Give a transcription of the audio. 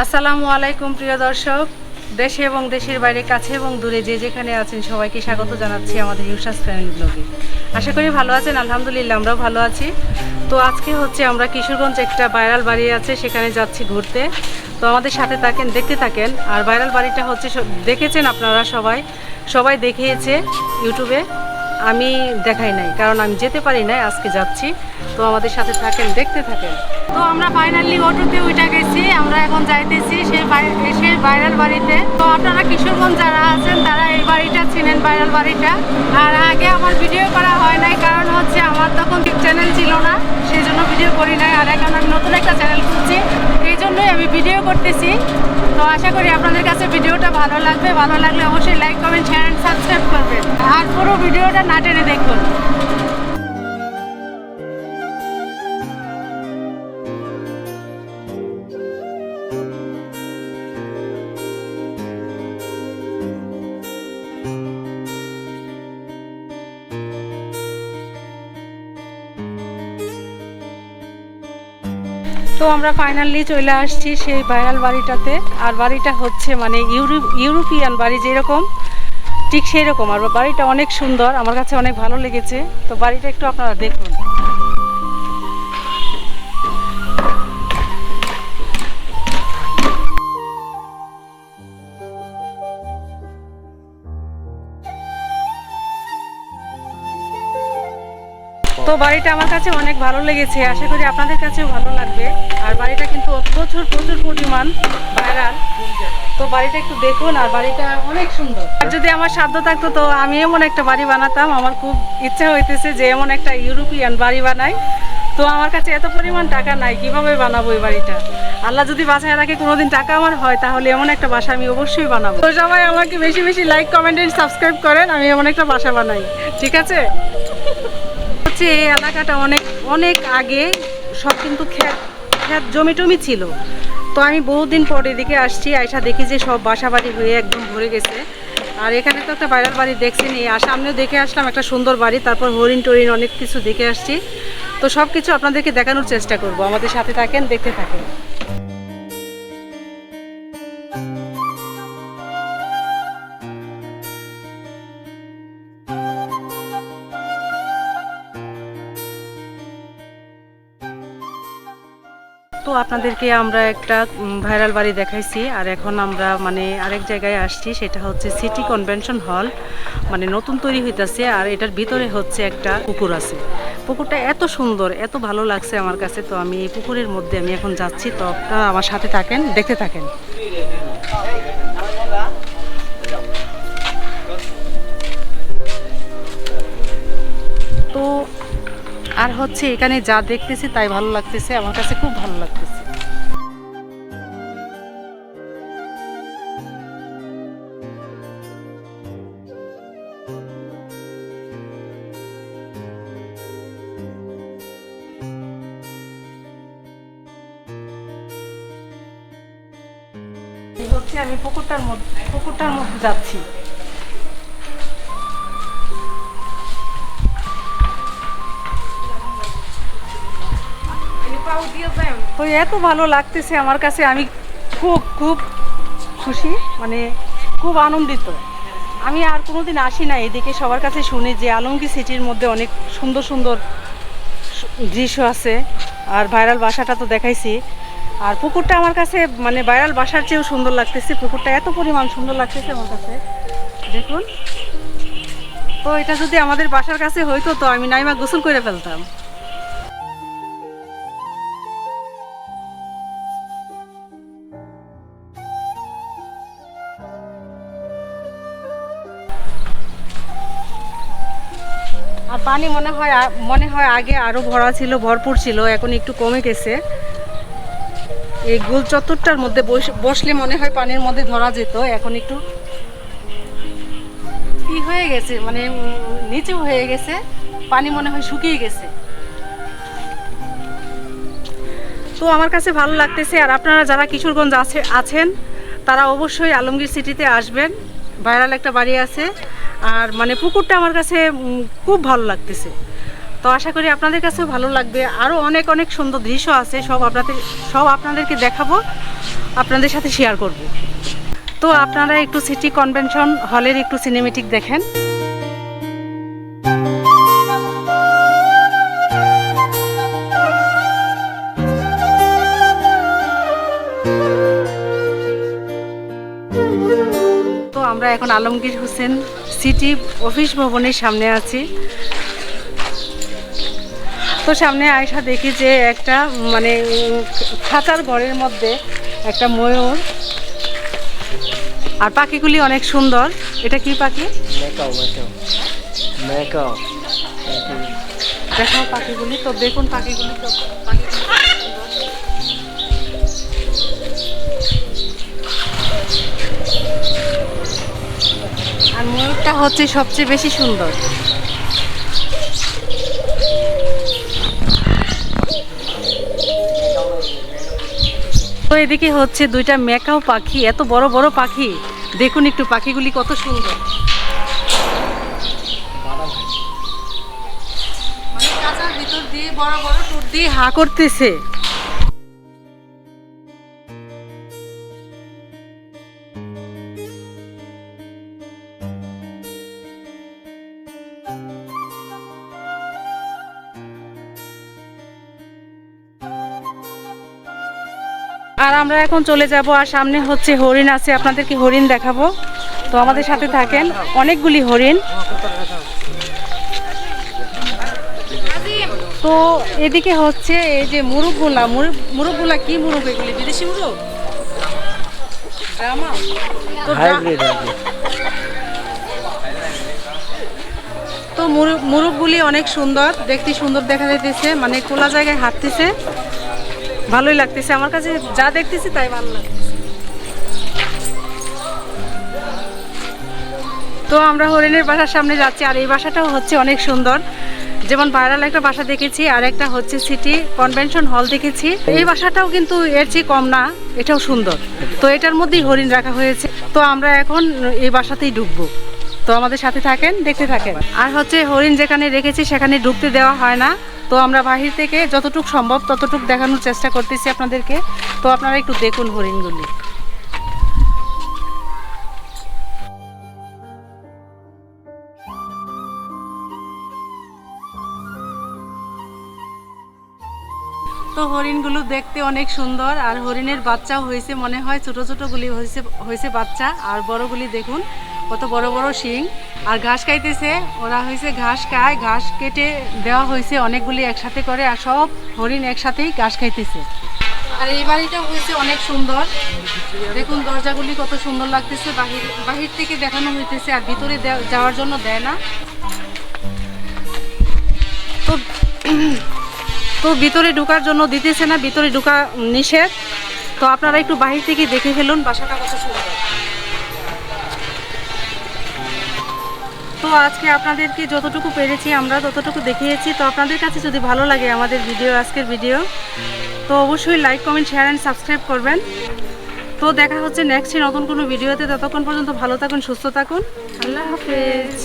আসসালামু আলাইকুম, প্রিয় দর্শক। দেশে এবং দেশের বাইরে, কাছে এবং দূরে যে যেখানে আছেন সবাইকে স্বাগত জানাচ্ছি আমাদের ইউসাস ফ্যামিলি ব্লগে। আশা করি ভালো আছেন, আলহামদুলিল্লাহ আমরাও ভালো আছি। তো আজকে হচ্ছে আমরা কিশোরগঞ্জ একটা ভাইরাল বাড়ি আছে, সেখানে যাচ্ছি ঘুরতে। তো আমাদের সাথে থাকেন, দেখতে থাকেন। আর ভাইরাল বাড়িটা হচ্ছে দেখেছেন আপনারা সবাই? সবাই দেখিয়েছে ইউটিউবে। আমি দেখাই নাই, কারণ আমি যেতে পারি নাই, আজকে যাচ্ছি। তো আমাদের সাথে থাকেন, দেখতে থাকেন। তো আমরা ফাইনালি অটোতে উঠে গেছি, আমরা এখন যাইতেছি সেই সেই ভাইরাল বাড়িতে। তো আপনারা কিশোরগঞ্জ যারা আছেন, তারা এই বাড়িটা চিনেন, ভাইরাল বাড়িটা। আর আগে আমার ভিডিও করা হয় নাই, কারণ হচ্ছে আমার তখন চ্যানেল ছিল না, সেই জন্য ভিডিও করি নাই। আর এখন আমি নতুন একটা চ্যানেল খুলছি, এই জন্যই আমি ভিডিও করতেছি। তো আশা করি আপনাদের কাছে ভিডিওটা ভালো লাগবে। ভালো লাগলে অবশ্যই like comment share and subscribe আর পুরো ভিডিওটা না টেনে দেখুন। তো আমরা ফাইনালি চলে আসছি সেই ভাইরাল বাড়িটাতে। আর বাড়িটা হচ্ছে মানে ইউরোপ ইউরোপিয়ান বাড়ি যেরকম। ঠিক সেই রকম আর বাড়িটা অনেক সুন্দর, আমার কাছে অনেক ভালো লেগেছে। তো বাড়িটা একটু আপনারা দেখুন। তো বাড়িটা আমার কাছে অনেক ভালো লেগেছে। আশা করি আপনাদের কাছেও ভালো লাগবে। আর বাড়িটা কিন্তু প্রচুর প্রচুর পরিমাণ ভাইরাল তো বাড়িটা একটু দেখুন, আর বাড়িটা অনেক সুন্দর। আর যদি আমার সাধ্য থাকতো, তো আমি এমন একটা বাড়ি বানাতাম। আমার খুব ইচ্ছা হইতেছে যে এমন একটা ইউরোপিয়ান বাড়ি বানাই। তো আমার কাছে এত পরিমাণ টাকা নাই, কীভাবে বানাবো এই বাড়িটা? আল্লাহ যদি বাসায় রাখে, কোনোদিন টাকা আমার হয়, তাহলে এমন একটা বাসা আমি অবশ্যই বানাবো। তো সবাই আমাকে বেশি বেশি লাইক কমেন্ট সাবস্ক্রাইব করেন। আমি এমন একটা বাসা বানাই। ঠিক আছে? হচ্ছে এই এলাকাটা অনেক অনেক আগে সব কিন্তু খ্যাত খ্যাত জমি টমি ছিল। তো আমি বহুদিন পর এদিকে আসছি আয়সা দেখি যে সব বাসা বাড়ি হয়ে একদম ভরে গেছে। আর এখানে তো একটা বাইরের বাড়ি দেখছি নেই আর সামনেও দেখে আসলাম একটা সুন্দর বাড়ি, তারপর হরিণ টরিণ অনেক কিছু দেখে আসছি। তো সব কিছু আপনাদেরকে দেখানোর চেষ্টা করব। আমাদের সাথে থাকেন, দেখতে থাকেন। আপনাদেরকে আমরা একটা ভাইরাল বাড়ি দেখাইছি। আর এখন আমরা মানে আরেক জায়গায় আসছি, সেটা হচ্ছে সিটি কনভেনশন হল। মানে নতুন তৈরি হইতাছে, আর এটার ভিতরে হচ্ছে একটা পুকুর আছে। পুকুরটা এত সুন্দর, এত ভালো লাগছে আমার কাছে। তো আমি এই পুকুরের মধ্যে আমি এখন যাচ্ছি। তো আপনারা আমার সাথে থাকেন, দেখতে থাকেন। তো, আর হচ্ছে এখানে যা দেখতেছি তাই ভালো লাগতেছে। আমার কাছে খুব ভালো লাগতেছে। হচ্ছে আমি পুকুরটার মধ্যে পুকুরটার মধ্যে যাচ্ছি। তো এত ভালো লাগতেছে আমার কাছে, আমি খুব খুব খুশি মানে খুব আনন্দিত। আমি আর কোনোদিন আসি না এদিকে, সবার কাছে শুনি যে আলমগীর সিটির মধ্যে অনেক সুন্দর সুন্দর দৃশ্য আছে। আর ভাইরাল বাসাটা তো দেখাইছি। আর পুকুরটা আমার কাছে মানে ভাইরাল বাসার চেয়েও সুন্দর লাগতেছে। পুকুরটা এত পরিমাণ সুন্দর লাগতেছে আমার কাছে। দেখুন। তো এটা যদি আমাদের বাসার কাছে হইতো, তো আমি নাইমা গোসল করে ফেলতাম। আর পানি মনে হয় মনে হয় আগে আরও ভরা ছিল, ভরপুর ছিল, এখন একটু কমে গেছে। এই গোল চত্বরটার মধ্যে বস- বসলে মনে হয় পানির মধ্যে ধরা যেত এখন একটু কি হয়ে গেছে মানে উম, নিচু হয়ে গেছে পানি মনে হয় শুকিয়ে গেছে। তো আমার কাছে ভালো লাগতেছে আর আপনারা যারা কিশোরগঞ্জ আছে আছেন তারা অবশ্যই আলমগীর সিটিতে আসবেন ভাইরাল একটা বাড়ি আছে আর মানে পুকুরটা আমার কাছে খুব ভালো লাগতেছে। তো আশা করি আপনাদের কাছেও ভালো লাগবে। আরও অনেক অনেক সুন্দর দৃশ্য আছে, সব আপনাদের, সব আপনাদেরকে দেখাবো, আপনাদের সাথে শেয়ার করব। তো আপনারা একটু সিটি কনভেনশন হলের একটু সিনেমেটিক দেখেন। তো আমরা এখন আলমগীর হোসেন সিটি অফিস ভবনের সামনে আছি। তো সামনে আয়সা দেখি যে একটা মানে খাঁচার ঘরের মধ্যে একটা ময়ূর। আর পাখিগুলি অনেক সুন্দর। এটা কি পাখি? দেখাও পাখিগুলি। তো দেখুন পাখিগুলি তো। আর ময়ূরটা হচ্ছে সবচেয়ে বেশি সুন্দর। এদিকে হচ্ছে দুইটা মেকাও পাখি, এত বড় বড় পাখি। দেখুন একটু পাখিগুলি কত সুন্দর। মানে ভিতর দিয়ে হা করতেছে। আর আমরা এখন চলে যাব আর সামনে হচ্ছে হরিণ আছে আপনাদেরকে হরিণ দেখাবো। তো আমাদের সাথে থাকেন অনেকগুলি হরিণ। তো এদিকে হচ্ছে এই যে মুরগগুলা মুরগ মুরগগুলা কি মুরগ এগুলি? বিদেশি মুরগ? তো মুরগগুলি অনেক সুন্দর দেখতে সুন্দর দেখা যাইতেছে মানে খোলা জায়গায় হাঁটতেছে। ভালোই লাগতেছে। আমার কাছে যা দেখতেছি তাই ভালো লাগতেছে। তো আমরা হরিণের বাসার সামনে যাচ্ছি, আর এই বাসাটাও হচ্ছে অনেক সুন্দর। যেমন ভাইরাল একটা বাসা দেখেছি, আর একটা হচ্ছে সিটি কনভেনশন হল দেখেছি। এই বাসাটাও কিন্তু এর চেয়ে কম না, এটাও সুন্দর। তো এটার মধ্যেই হরিণ রাখা হয়েছে। তো আমরা এখন এই বাসাতেই ঢুকবো। তো আমাদের সাথে থাকেন, দেখতে থাকেন। আর হচ্ছে হরিণ যেখানে রেখেছি, সেখানে ঢুকতে দেওয়া হয় না। তো আমরা বাহির থেকে যতটুকু সম্ভব ততটুকু দেখানোর চেষ্টা করতেছি আপনাদেরকে। তো আপনারা একটু দেখুন হরিণগুলি। তো হরিণগুলো দেখতে অনেক সুন্দর, আর হরিণের বাচ্চাও হয়েছে, মনে হয় ছোট ছোটগুলি হয়েছে হয়েছে বাচ্চা, আর বড়গুলি দেখুন। কত বড় বড় শিং। আর ঘাস খাইতেছে, ওরা হয়েছে ঘাস খায়, ঘাস কেটে দেওয়া হয়েছে অনেকগুলি একসাথে করে, আর সব হরিণ একসাথেই ঘাস খাইতেছে। আর এই বাড়িটা হয়েছে অনেক সুন্দর। দেখুন দরজাগুলি কত সুন্দর লাগতেছে, বাহির বাহির থেকে দেখানো হইতেছে, আর ভিতরে যাওয়ার জন্য দেয় না। তো তো ভিতরে ঢোকার জন্য দিতেছে না, ভিতরে ঢোকা নিষেধ। তো আপনারা একটু বাহির থেকে দেখে ফেলুন, বাসাটা কত সুন্দর। তো আজকে আপনাদেরকে যতটুকু পেরেছি, আমরা ততটুকু দেখিয়েছি। তো আপনাদের কাছে যদি ভালো লাগে আমাদের ভিডিও, আজকের ভিডিও, তো অবশ্যই like comment share and subscribe করবেন। তো দেখা হচ্ছে নেক্সট নতুন কোনো ভিডিওতে। ততক্ষণ পর্যন্ত ভালো থাকুন, সুস্থ থাকুন। আল্লাহ হাফেজ।